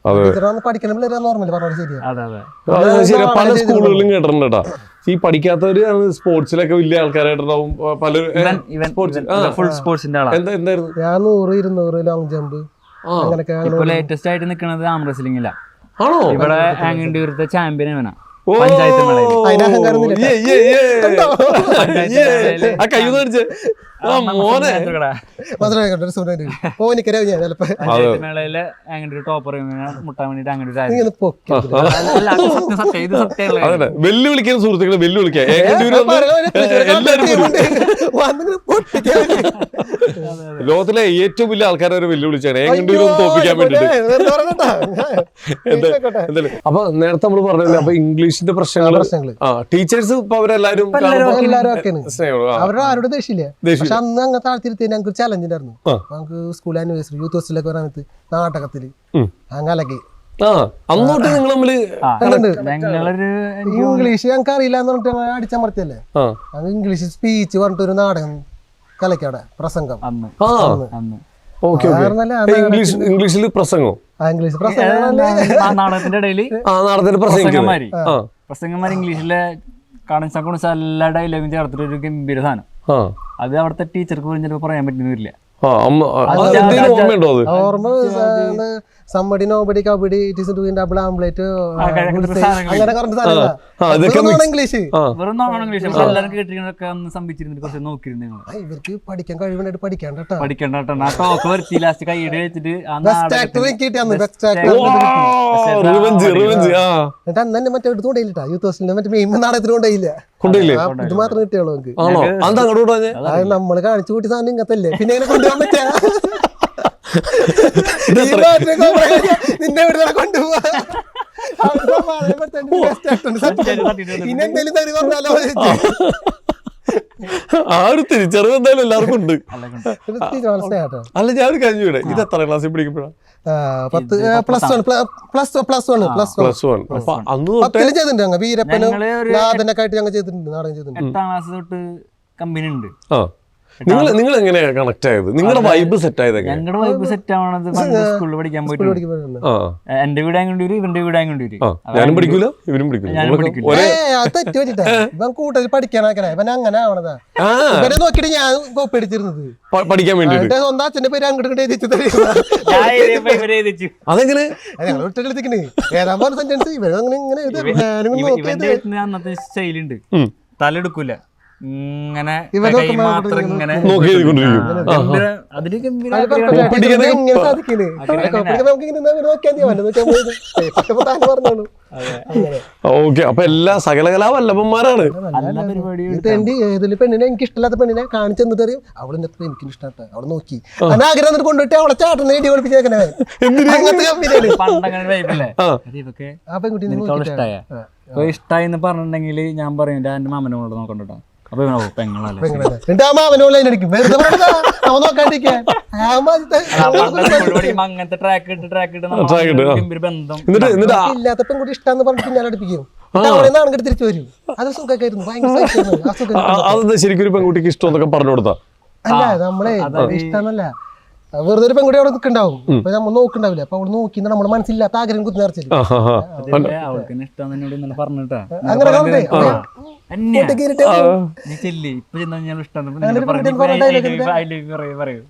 ശരി പല സ്കൂളുകളിലും കേട്ടിട്ടുണ്ട് ഈ പഠിക്കാത്തവര് സ്പോർട്സിലൊക്കെ വലിയ ആൾക്കാരായിട്ടുണ്ടാവും. പല ഇവൻ ഇവൻ sports- ആ, ഫുൾ സ്പോർട്സിന്റെ ആളാണ് എന്താ എന്തായിരുന്നു? ഞാൻ നൂറ് ഇരുന്നൂറ് ലോങ് ജമ്പ് ഇപ്പൊ ലേറ്റസ്റ്റ് ആയിട്ട് നിക്കണത് ആം ആണോ? ഇവിടെ ആംഗണ്ടിയൂരത്തെ ചാമ്പ്യൻ ഇവനാ. പഞ്ചായത്ത് മേളയിൽ ഒരു ടോപ്പർ മുട്ടാൻ വേണ്ടിട്ട് വെല്ലുവിളിക്കുന്ന സുഹൃത്തുക്കളെ വെല്ലുവിളിക്കുക. ലോകത്തിലെ ഏറ്റവും വലിയ ആൾക്കാരെ വരെ വെല്ലുവിളിച്ചാണ്. ഏകണ്ടൂരും തോപ്പിക്കാൻ വേണ്ടിട്ട്. അപ്പൊ നേരത്തെ നമ്മൾ പറഞ്ഞില്ലേ അപ്പൊ ഇംഗ്ലീഷിന്റെ പ്രശ്നങ്ങൾ? പ്രശ്നങ്ങൾ. ടീച്ചേഴ്സ് ഇപ്പൊ അവരെല്ലാരും. അവരുടെ ആരോട് ദേഷ്യമില്ല. ദേഷ്യമില്ല. പക്ഷെ അന്ന് അങ്ങ് താഴ്ത്തിരുത്തി ഞങ്ങൾക്ക് ഒരു ചലഞ്ച് ഉണ്ടായിരുന്നു ഞങ്ങൾക്ക് സ്കൂൾ ആനിവേഴ്സറി യൂത്ത് ഹോസ്റ്റലൊക്കെ വരാമത്ത് നാടകത്തിൽ അങ്ങനെ അങ്ങലക്ക് ആ നിങ്ങൾ ഉണ്ട്. ഇംഗ്ലീഷ് ഞങ്ങൾക്ക് അറിയില്ല എന്ന് പറഞ്ഞിട്ട് അടിച്ചമർത്തിയല്ലേ? ഞങ്ങൾ ഇംഗ്ലീഷ് സ്പീച്ച് പറഞ്ഞിട്ട് ഒരു നാടകം കലക്കവിടെ പ്രസംഗം. ഇംഗ്ലീഷ് ഇംഗ്ലീഷിൽ പ്രസംഗം. ആ ഇംഗ്ലീഷ് നാടകത്തിന്റെ ഇടയിൽ ആ നാടകത്തിൽ ആ. പ്രസംഗന്മാർ ഇംഗ്ലീഷിലെ കാണിച്ചാൽ കുണിച്ച എല്ലാ ഡയലോഗും ചേർത്തിട്ട് ഒരു ഗംഭീര സാധനം. അത് അവിടുത്തെ ടീച്ചർക്ക് പറഞ്ഞിട്ട് പറയാൻ പറ്റുന്നില്ല ഓർമ്മ somebody nobody kabaddi it is doing double omelette അങ്ങനെ കുറച്ച് സാധനങ്ങൾ ഇംഗ്ലീഷ്. ഇവർക്ക് പഠിക്കാൻ കഴിവുണ്ടായിട്ട് പഠിക്കണ്ട എന്നിട്ട് അന്ന് തന്നെ മറ്റേ എടുത്ത് യൂത്ത് ഹോസ്റ്റലിന്റെ മറ്റേ മെയിൻ നാടകത്തിന് കൊണ്ടേയില്ല ഇത് മാത്രം നമുക്ക് വിടാഞ്ഞേ നമ്മൾ കാണിച്ചു കൂട്ടി സാധനം ഇങ്ങനത്തല്ലേ. പിന്നെ കൊണ്ടുപോകാൻ പറ്റാ? നിന്നെ ഇവിടെ കൊണ്ടുപോവാ. തെറി പറഞ്ഞാലോ? ആ. ഒരു തിരിച്ചറിവ് എന്തായാലും എല്ലാവർക്കും ഉണ്ട്. അല്ല ഞാൻ ഒരു കാര്യം ഇത് എത്ര ക്ലാസ്സിൽ പഠിക്കുമ്പോഴാണ് plus one plus plus one plus one plus one അപ്പൊ അന്ന് തൊട്ടേ ചെയ്തിട്ടുണ്ട് ഞങ്ങൾ. വീരപ്പനും നാഥനൊക്കെ ആയിട്ട് ഞങ്ങൾ ചെയ്തിട്ടുണ്ട് നാടകം ചെയ്തിട്ടുണ്ട്. എട്ടാം ക്ലാസ് തൊട്ട് കമ്പനി ഉണ്ട് ആ. നിങ്ങൾ നിങ്ങൾ എങ്ങനെയാ കണക്ട് ആയത്? നിങ്ങളുടെ വൈബ് സെറ്റ് ആയത് ഞങ്ങളുടെ വൈബ് സെറ്റ് ആവണത് സ്കൂളിൽ പഠിക്കാൻ പോയിട്ട് എന്റെ വീട് ആയതുകൊണ്ട് ഇവന്റെ വീട് വരും ഞാനും പഠിക്കൂല ഇവരും പഠിക്കൂല. തെറ്റ് ഇവൻ കൂടുതൽ പഠിക്കാനാക്കണേ ഇവൻ അങ്ങനെ ആവണതാ. ആ. ഇവനെ നോക്കിയിട്ട് ഞാൻ കോപ്പടിച്ചിരുന്നത് പഠിക്കാൻ വേണ്ടി സ്വന്തം അച്ഛന്റെ പേര് അങ്ങോട്ട് എഴുതിച്ചു അതെങ്ങനെ? ഏതാ പോലെ സെന്റൻസ് ഇവരങ്ങനെ ഇങ്ങനെ അന്നത്തെ ശൈലിയുണ്ട് തല എടുക്കൂല. ഇങ്ങനെ മാത്രം ഇങ്ങനെ നോക്കി എഴുതിക്കൊണ്ടിരിക്കും ഗംഭീര- അതിൽ ഗംഭീര അത് ആഗ്രഹം. perfect. കോപ്പടിക്കണേ ഇവനെ ഇങ്ങനെ സാധിക്കണേ അങ്ങനെ ഇങ്ങനെ നിന്നാ നോക്കിയാൽ മതി. അവനെ നോക്കിയാൽ പോയത് പേപ്പറൊക്കെ താൻ പറഞ്ഞോളൂ. ഓക്കെ അപ്പൊ എല്ലാ സകലകലാ വല്ലഭന്മാരാണ്. പെണ്ണിനെ എനിക്ക് ഇഷ്ടമില്ലാത്ത പെണ്ണിനെ കാണിച്ചു തന്നിട്ട് അറിയും അവളെ എനിക്ക് ഇഷ്ടമാട്ട അവൾ നോക്കി. അന്ന് ആഗ്രഹം എന്നിട്ട് കൊണ്ടുപോയിട്ട് അവളെ ചാട്ടനെ ഇടി പഠിപ്പിച്ചേക്കണേ ആ. പെൺകുട്ടി എന്ന് പറഞ്ഞിട്ടുണ്ടെങ്കിൽ ഞാൻ പറയും "ദാ എന്റെ മാമനോട് നോക്കണ്ടോ അപ്പൊ ഇവൻ, "ഓ, പെങ്ങളല്ലേ? എന്നിട്ട് ആ മാമനോട് അതിന് അടിക്കും. വെറുതെ പറഞ്ഞതാ, അവൻ നോക്കാണ്ടിരിക്കാൻ ആ അങ്ങനത്തെ ട്രാക്ക് ഇട്ട് ട്രാക്ക് ഇട്ട് Track ഇട്ട്, ആ. ഗംഭീര ബന്ധം. എന്നിട്ട് എന്നിട്ട് ആ- ഇല്ലാത്ത പെൺകുട്ടി ഇഷ്ടാന്ന് പറഞ്ഞിട്ട് ഞാൻ അടുപ്പിക്കും. തിരിച്ചു വരും. അത് ഭയങ്കര സഹിച്ചായിരുന്നു. ആ സുഖം ആ- അതെന്താ ശരിക്കും ഒരു പെൺകുട്ടിക്ക് ഇഷ്ടം എന്നൊക്കെ പറഞ്ഞു കൊടുത്താ? അല്ല നമ്മളെ ഇഷ്ടമെന്നല്ല വെറുതെ ഒരു പെൺകുട്ടി അവിടെ നിൽക്കണ്ടാവും. അപ്പൊ നമ്മൾ നോക്കണ്ടാവില്ല? അപ്പൊ അവിടെ നോക്കി നമ്മുടെ മനസ്സില്ലാത്ത ആഗ്രഹം കുത്തി പറഞ്ഞിട്ടാ.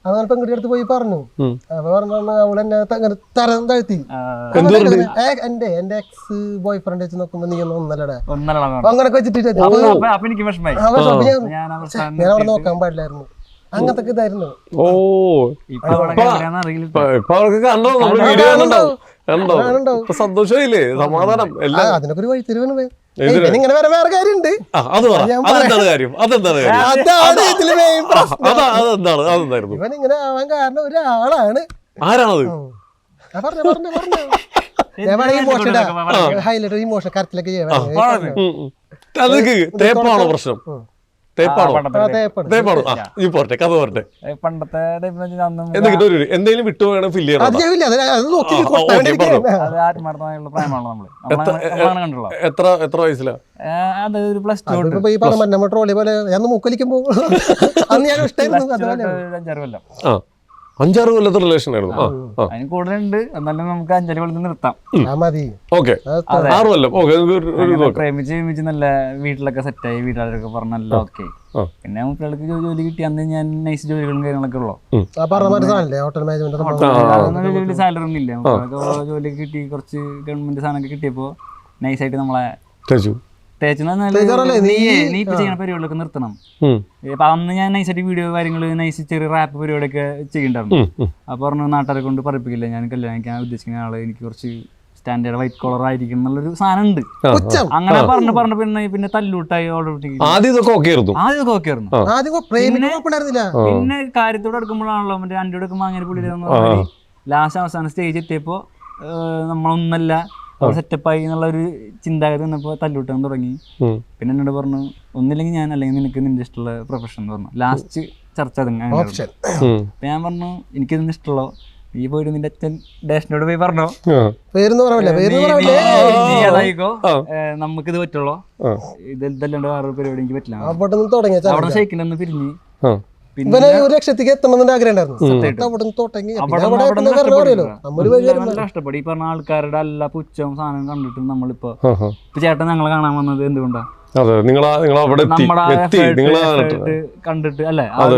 അങ്ങനെ പെൺകുട്ടി അടുത്ത് പോയി പറഞ്ഞു. അപ്പൊ പറഞ്ഞു അവൾ എന്നെ തരം താഴ്ത്തി. എന്റെ എന്റെ എക്സ് ബോയ് ഫ്രണ്ട് വെച്ച് നോക്കുമ്പോ നീ ഒന്നും ഒന്നല്ലടാ. അങ്ങനൊക്കെ വെച്ചിട്ട് ഞാൻ അവിടെ നോക്കാൻ പാടില്ലായിരുന്നു. അങ്ങനത്തെ ഇതായിരുന്നു. ഓ ഇപ്പൊ അവർക്ക് കണ്ടോ? വീഡിയോ കണ്ടോ? കണ്ടോ? കാണുന്നുണ്ടോ? ഇപ്പൊ സന്തോഷമായില്ലേ? സമാധാനം. എല്ലാം. അതിനൊക്കെ ഒരു വഴിത്തിരിവാണ് എന്തിന്? ഇങ്ങനെ വേറെ വേറെ കാര്യമുണ്ട്. അതെന്താണ് കാര്യം? അതെന്താണ് കാര്യം? അതാണ് ഇതിൽ മെയിൻ അതെന്താണ്? അതെന്തായിരുന്നു? ഇവൻ ഇങ്ങനെ ആവാൻ കാരണം ഒരാളാണ്. ആരാണത്? പറഞ്ഞു പറഞ്ഞു പറഞ്ഞോ. ഞാൻ വേണമെങ്കിൽ ഹൈലൈറ്റ് ചെയ്യാൻ. തേപ്പാണോ പ്രശ്നം? തേപ്പാണോ കഥ പണ്ടത്തെ എന്തെങ്കിലും ഒരു എന്തെങ്കിലും വിട്ടു വേണം ഫില്ല് ചെയ്യണം എത്ര എത്ര വയസ്സിലാ അത് ഒരു പ്ലസ് ടു ട്രോളി പോലെ ഞാൻ മൂക്കൊലിക്കുമ്പോ അന്ന് ഞാൻ ഇഷ്ടമായിരുന്നു അഞ്ചാറ് കൊല്ലം അഞ്ചാറ് കൊല്ലത്തെ റിലേഷൻ ആയിരുന്നു. അതിന് കൂടുതലുണ്ട്. എന്നാലും നമുക്ക് അഞ്ചൽ കൊല്ലത്ത് നിർത്താം. ആ മതി. ഓക്കെ. ആറ് കൊല്ലം. ഓക്കെ പ്രേമിച്ച് പ്രേമിച്ച് നല്ല വീട്ടിലൊക്കെ സെറ്റായി വീട്ടുകാരൊക്കെ പറഞ്ഞ നല്ല ഓക്കെ. പിന്നെ കുട്ടികൾക്ക് ജോലി കിട്ടി. അന്ന് ഞാൻ നൈസ് ജോലികളും കാര്യങ്ങളൊക്കെ ഉള്ളു? വലിയ സാലറി ഒന്നും ഇല്ല. ജോലി കിട്ടി. കുറച്ച് ഗവൺമെന്റ് സാധനമൊക്കെ കിട്ടിയപ്പോ നൈസായിട്ട് നമ്മളെ നീ നീ- നീ ഇപ്പൊ ചെയ്യുന്ന പരിപാടികളൊക്കെ നിർത്തണം. ഉം, ഇപ്പൊ അന്ന് ഞാൻ നൈസായിട്ട് വീഡിയോ കാര്യങ്ങൾ നൈസ് ചെറിയ റാപ്പ് പരിപാടിയൊക്കെ ചെയ്യണ്ടായിരുന്നു. അപ്പൊ പറഞ്ഞു നാട്ടുകാരെ കൊണ്ട് പറയിപ്പിക്കില്ല ഞാൻ കല്യാണം കഴിക്കാൻ ഉദ്ദേശിക്കുന്ന ആൾ എനിക്ക് കുറച്ച് സ്റ്റാൻഡേർഡ് വൈറ്റ് കോളർ ആയിരിക്കും എന്നുള്ളൊരു സാധനം ഉണ്ട് അങ്ങനെ പറഞ്ഞു പറഞ്ഞു പിന്നെ പിന്നെ തല്ലൂട്ടായി ഓൾറെഡി ആദ്യം ഇതൊക്കെ ഓക്കെ ആയിരുന്നു. ആദ്യം ഓക്കെ ആയിരുന്നു. ആ. ആദ്യം പ്രേമിന് കുഴപ്പമുണ്ടായിരുന്നില്ല പിന്നെ കാര്യത്തോട് എടുക്കുമ്പോഴാണല്ലോ മറ്റേ അണ്ടി എടുക്കുമ്പോൾ അങ്ങനെ പുള്ളി ലാസ്റ്റ് അവസാനം സ്റ്റേജ് എത്തിയപ്പോ നമ്മളൊന്നല്ല സെറ്റപ്പായി എന്നുള്ള ഒരു ചിന്താഗതി വന്നപ്പോൾ തല്ലൂട്ടാൻ തുടങ്ങി. പിന്നെ എന്നോട് പറഞ്ഞു ഒന്നില്ലെങ്കിൽ ഞാൻ അല്ലെങ്കിൽ നിനക്ക് നിന്റെ ഇഷ്ടമുള്ള പ്രൊഫഷൻ എന്ന് പറഞ്ഞു. ലാസ്റ്റ് ചർച്ച അപ്പൊ ഞാൻ പറഞ്ഞു എനിക്ക് ഇതിന് ഇഷ്ടമുള്ളോ നീ പോയിട്ട് നിന്റെ അച്ഛൻ ഡേഷനോട് പോയി പറഞ്ഞോ. അതായിക്കോ? ആ. ഏഹ്, നമുക്കിത് പറ്റുള്ളൂ? ഇത് ഇതല്ലാണ്ട് വേറൊരു പരിപാടി എനിക്ക് പറ്റില്ല. അവിടെ ഷെയ്ക്കിന്റെ പിരിഞ്ഞ്. പിന്നെ ഒരു ലക്ഷത്തേക്ക് ആഗ്രഹം ഉണ്ടായിരുന്നു കഷ്ടപ്പെടി. പറഞ്ഞ ആൾക്കാരുടെ എല്ലാ പുച്ഛവും സാധനം കണ്ടിട്ട് നമ്മളിപ്പോ. ഇപ്പൊ ചേട്ടൻ ഞങ്ങളെ കാണാൻ വന്നത് എന്തുകൊണ്ടാണ് അതെ നിങ്ങൾ നിങ്ങൾ അവിടെ എത്തി. നിങ്ങൾ കണ്ടിട്ട് അല്ലേ? അതെ,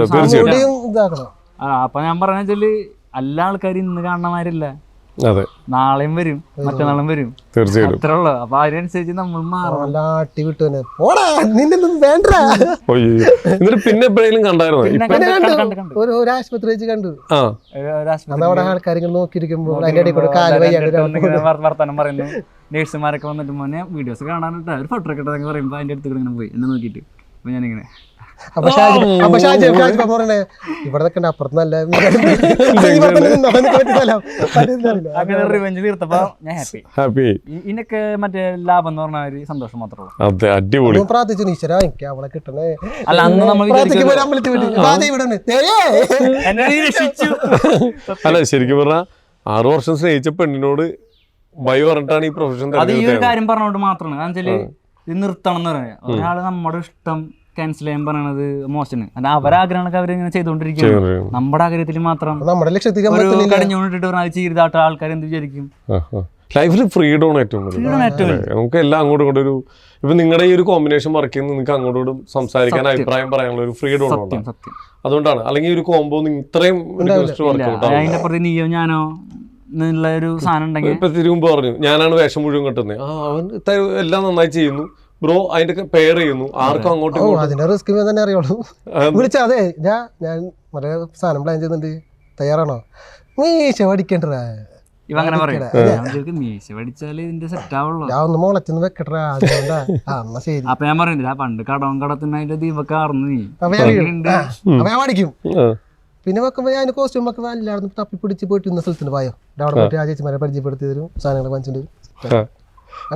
അപ്പൊ ഞാൻ പറഞ്ഞ വെച്ചാൽ എല്ലാ ആൾക്കാരും ഇന്ന് കാണണമാരില്ല അതെ. നാളെയും വരും. മറ്റന്നാളും വരും. തീർച്ചയായിട്ടും. അത്രേ ഉള്ളു. അപ്പൊ അതിനനുസരിച്ച് നമ്മൾ മാറും അല്ലാട്ടി ആട്ടി വിട്ടു തന്നെ. ഓടാ നിന്നെ ഒന്നും വേണ്ട ഒയ്യോ. എന്നിട്ട് പിന്നെ എപ്പോഴെങ്കിലും കണ്ടായിരുന്നു? പിന്നെ ഇപ്പൊ കണ്ട് കണ്ട് കണ്ട് കണ്ട്. ഒരു ഒരു ആശുപത്രി വെച്ച് കണ്ടു. ആ. ഒരു- ആൾക്കാർ ഇങ്ങനെ നോക്കിയിരിക്കുമ്പോൾ നോക്കി അതിന്റെ ഇടയിൽ കൂടെ കാൽ എല്ലാവരും വയ്യാണ്ട് ഒരാൾ ഇങ്ങനെ വർ- വർത്താനം പറയുന്നു നേഴ്സുമാരൊക്കെ വന്നിട്ട് മോനെ വീഡിയോസ് കാണാനിട്ട്. ഒരു ഫോട്ടോ ഒക്കെ പറയുമ്പോ അതിന്റെ അടുത്ത് കൂടെ ഇങ്ങനെ പോയി. എന്നെ നോക്കിയിട്ട്. അപ്പൊ ഞാനിങ്ങനെ. അപ്പൊ ഷാജി അപ്പൊ ഷാജി ഷാജി പാപ്പ പറയണേ ഇവിടെ നിൽക്കണ്ട അപ്പുറത്ത് നല്ല അങ്ങനെ റിവെഞ്ച് തീർത്തപ്പോ ഞാൻ ഹാപ്പി ഹാപ്പി ഇതിനൊക്കെ മറ്റേ ലാഭം എന്ന് പറഞ്ഞ ഒരു സന്തോഷം മാത്രമേ ഉള്ളൂ. അതെ അടിപൊളി. പ്രാർത്ഥിച്ചു ഈശ്വര എനിക്ക് അവളെ കിട്ടണേ. അല്ല, അന്ന് നമ്മൾ അല്ല ശരിക്കും പറഞ്ഞ ആറു വർഷം സ്നേഹിച്ച പെണ്ണിനോട് ഭയ പറഞ്ഞിട്ടാണ് ഈ പ്രൊഫഷൻ അത് ഈ ഒരു കാര്യം പറഞ്ഞോണ്ട് മാത്രമാണ്. കാരണം വെച്ചാൽ ഇത് നിർത്തണം എന്ന് പറയാം. ഒരാൾ നമ്മുടെ ഇഷ്ടം ക്യാൻസൽ ചെയ്യാൻ പറയണത് മോശന് അല്ല അവരാഗ്രഹങ്ങളൊക്കെ അവരിങ്ങനെ ചെയ്തുകൊണ്ടിരിക്കുകയാണ്. നമ്മുടെ ആഗ്രഹത്തിൽ മാത്രം നമ്മുടെ ലക്ഷ്യത്തിൽ കടിഞ്ഞുകൊണ്ടിട്ട് പറഞ്ഞാൽ ചെയ്താട്ട ആൾക്കാർ എന്ത് വിചാരിക്കും? ലൈഫിൽ ഫ്രീഡം ആണ് ഏറ്റവും അല്ലേ? നമുക്ക് എല്ലാം അങ്ങോട്ടും ഇങ്ങോട്ടും ഒരു ഇപ്പൊ നിങ്ങളുടെ ഈ ഒരു കോമ്പിനേഷൻ വർക്ക് ചെയ്യുന്ന നിങ്ങൾക്ക് അങ്ങോട്ടും സംസാരിക്കാൻ അഭിപ്രായം പറയാനുള്ള ഒരു ഫ്രീഡം സത്യം സത്യം. അതുകൊണ്ടാണ്. അല്ലെങ്കിൽ ഒരു കോംബോ ഇത്രയും വർക്കൗട്ട് ഞാനോ എന്നുള്ള ഒരു സാധനം ഉണ്ടെങ്കിൽ ഇപ്പൊ തിരുമുമ്പ് പറഞ്ഞു ഞാനാണ് വേഷം മുഴുവൻ കെട്ടുന്നത് ആ അവൻ ത- എല്ലാം നന്നായി ചെയ്യുന്നു. ബ്രോ അതിന്റെ പെയർ ചെയ്യുന്നു. ആർക്കും അങ്ങോട്ടും ഓ ഇങ്ങോട്ടും അതിന്റെ റിസ്ക് തന്നെ അറിയുള്ളൂ. വിളിച്ചാ അതെ ഞാൻ ഞാൻ മറ്റേ സാധനം പ്ലാൻ ചെയ്യുന്നുണ്ട്. തയ്യാറാണോ? മീശ പഠിക്കണ്ടാ ഇവ അങ്ങനെ പറയും. അതെ. ഞാൻ വിചാരിക്കും മീശ പഠിച്ചാലേ ഇതിന്റെ സെറ്റ് ആവുള്ളൂ. ഞാൻ ഒന്ന് മുളച്ചൊന്ന് വെക്കട്ടാ അതുകൊണ്ടാ. ആ എന്നാ ശരി. അപ്പൊ ഞാൻ പറയുന്നില്ല പണ്ട് കടവും കടത്തിന് അതിന്റെ ദീപൊക്കെ ആർന്നു നീ. അപ്പൊ ഞാൻ വീഴും. ഉണ്ട്. ആ, അപ്പൊ ഞാൻ പഠിക്കും. ആ. പിന്നെ വെക്കുമ്പോൾ ഞാൻ കോസ്റ്റ്യൂം വെക്കുമ്പോ എല്ലായിടത്തും തപ്പി പിടിച്ച് പോയിട്ട് ഇന്ന സ്ഥലത്തിന് പോയോ? അവിടെ പോയിട്ട് ആ ചേച്ചിമാരെ പരിചയപ്പെടുത്തി തരും സാധനങ്ങൾ വാങ്ങിച്ചിട്ട് ആ.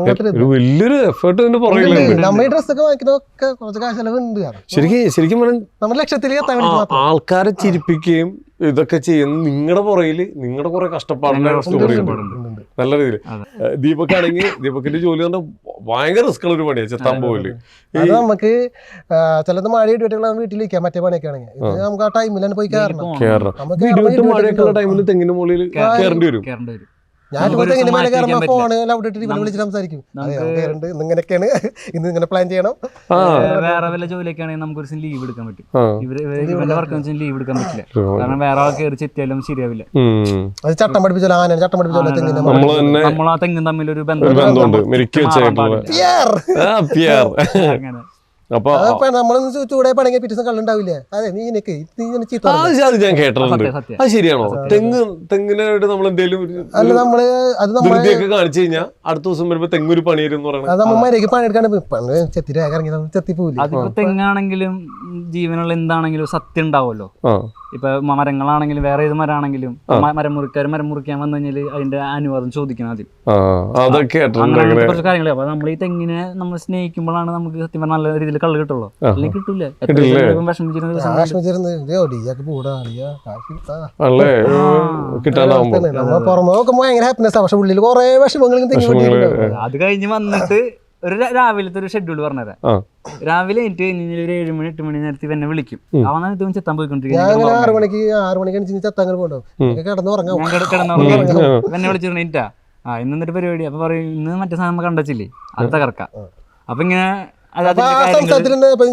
ഒരു ഒരു വലിയൊരു എഫേർട്ട് ഇതിന്റെ പുറകിലുണ്ട് ഡ്രസ് ഒക്കെ ഡ്രസ്സൊക്കെ വാങ്ങിക്കുന്നതൊക്കെ കുറച്ച് കാശ് ചെലവുണ്ട്. ശരിക്കും ശരിക്കും പറഞ്ഞാൽ നമ്മുടെ ലക്ഷ്യത്തിലേക്ക് എത്താൻ വേണ്ടി ആ- മാത്രം. ആൾക്കാരെ ചിരിപ്പിക്കുകയും ഇതൊക്കെ ചെയ്യുന്ന നിങ്ങളുടെ പുറയിൽ നിങ്ങളുടെ കുറെ കഷ്ടപ്പാടിന്റെ സ്റ്റോറി. നല്ല രീതിയിൽ. ദീപക് ആണെങ്കിൽ ദീപക്കിന്റെ ജോലി ഭയങ്കര റിസ്ക് ഉള്ള ഒരു പണിയാണ് ചെത്താൻ പോവില്ല അത്. നമുക്ക് ചിലത് മഴ ഇടിവെട്ടുള്ള വീട്ടിലിരിക്കാം മറ്റേ പണിയൊക്കെ ആണെങ്കിൽ. ഇത് നമുക്ക് ആ ടൈമിൽ തന്നെ പോയി കയറണം മഴയൊക്കെ ഉള്ള ടൈമിൽ തെങ്ങിന്റെ മുകളിൽ കയറേണ്ടി വരും. കേറേണ്ടി വരും. ഞാൻ മാറ്റി ഫോണ് ഇട്ടിട്ട് വിളിച്ച് സംസാരിക്കും. ഇന്ന് ഇങ്ങനെ പ്ലാൻ ചെയ്യണം. ആ. വേറെ വല്ല ജോലിയൊക്കെ ആണെങ്കിൽ നമുക്ക് ഒരു ദിവസം ലീവ് എടുക്കാൻ പറ്റും. ഇവർ വർക്ക് ലീവ് എടുക്കാൻ പറ്റില്ല. കാരണം വേറെ ആൾ കയറി ചെത്തിയാലും ശരിയാവില്ല. അത് ചട്ടം പഠിപ്പിച്ചാലും ആന ചട്ടം പഠിപ്പിച്ചാലും നമ്മൾ തന്നെ നമ്മൾ ആ തെങ്ങും തമ്മിൽ ഒരു ഒരു ബന്ധം ചൂടെ പണങ്ങി പിറ്റേ ദിവസം കള്ളുണ്ടാവില്ലേ അതെ നീ നിനക്ക് നീ ഇങ്ങനെ ചീത്ത അത് ഞാൻ കേട്ടിട്ടുണ്ട്. സത്യം, സത്യം. അത് ശരിയാണോ? തെങ്ങ് തെങ്ങിനായിട്ട് നമ്മൾ എന്തെങ്കിലും അല്ല നമ്മൾ അത് കാണിച്ചു കഴിഞ്ഞാൽ അടുത്ത ദിവസം വരുമ്പോ ഒരു പണി എന്ന് പറയണത്. അത് നമ്മൾ മര്യാദയ്ക്ക് പണിയെടുക്കാണ്ട് പണ്ട് ചെത്തി നമ്മൾ പോവില്ല അതിപ്പോ തെങ്ങാണെങ്കിലും ജീവനുള്ള എന്താണെങ്കിലും സത്യം ഉണ്ടാവുമല്ലോ. ആ. ഇപ്പൊ മരങ്ങളാണെങ്കിലും വേറെ ഏത് മരമാണെങ്കിലും മരം മുറിക്കാർ മരം മുറിക്കാൻ വന്നു കഴിഞ്ഞാൽ അതിന്റെ അനുവാദം ചോദിക്കണം ആദ്യം. ആ അതൊക്കെ കേട്ടിട്ടുണ്ട് അങ്ങനത്തെ അങ്ങനെ കുറച്ച് കാര്യങ്ങൾ അപ്പൊ നമ്മൾ ഈ തെങ്ങിനെ നമ്മൾ സ്നേഹിക്കുമ്പോഴാണ് നമുക്ക് സത്യം പറഞ്ഞാൽ നല്ല രീതിയിൽ കള്ള് കിട്ടുള്ളൂ. അല്ലെങ്കിൽ കിട്ടൂല. വിഷമിച്ചിരുന്ന അത് കഴിഞ്ഞ് വന്നിട്ട് ഒരു രാവിലത്തെ ഒരു ഷെഡ്യൂൾ പറഞ്ഞുതരാം. രാവിലെ എനിക്ക് കഴിഞ്ഞാൽ ഒരു ഏഴ് മണി എട്ട് മണി നേരത്തെ എന്നെ വിളിക്കും. അവൻ ഇതും ചെത്താൻ പോയിക്കൊണ്ടിരിക്കുന്നത് പോയിക്കൊണ്ടിരിക്കും ആറ് മണിക്ക് ആറ് മണിക്ക് പോകണ്ടോ? കിടന്നുറങ്ങാം ആ ഇന്ന് എന്നിട്ട് പരിപാടി? അപ്പൊ പറയും ഇന്ന് മറ്റേ സാധനം കണ്ടച്ചില്ലേ? അത് തകർക്കാം. അപ്പൊ ഇങ്ങനെ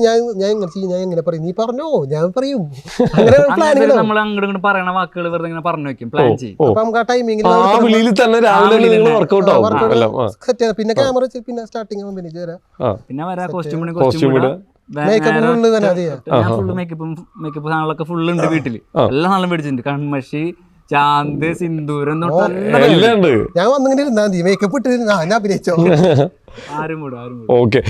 ഞാൻ ഞാൻ ഇങ്ങനെ പറയും. നീ പറഞ്ഞോ? ഞാൻ പറയും. നമ്മൾ അങ്ങോട്ട് പറയണ വാക്കുകൾ വെറുതെ ഇങ്ങനെ പറഞ്ഞു വെക്കും. പ്ലാൻ ചെയ്യും. പിന്നെ ക്യാമറ വെച്ച് പിന്നെ സ്റ്റാർട്ടിങ് പിന്നെ ആ. പിന്നെ വരാ കോസ്റ്റ്യൂം Costume കോസ്റ്റ്യൂം ഫുള്ള് മേക്കപ്പും മേക്കപ്പ് സാധനങ്ങളൊക്കെ ഫുള്ള് ഉണ്ട് വീട്ടിൽ. എല്ലാ സാധനം മേടിച്ചിട്ടുണ്ട്. കൺമഷി ചാന്ത് സിന്ദൂരം ഞാൻ വന്നിങ്ങനെ ഇരുന്നാ മേക്കപ്പ് ഇട്ട് ഞാൻ അഭിനയിച്ചോ ആരും കൂടെ ആരും ഓക്കെ.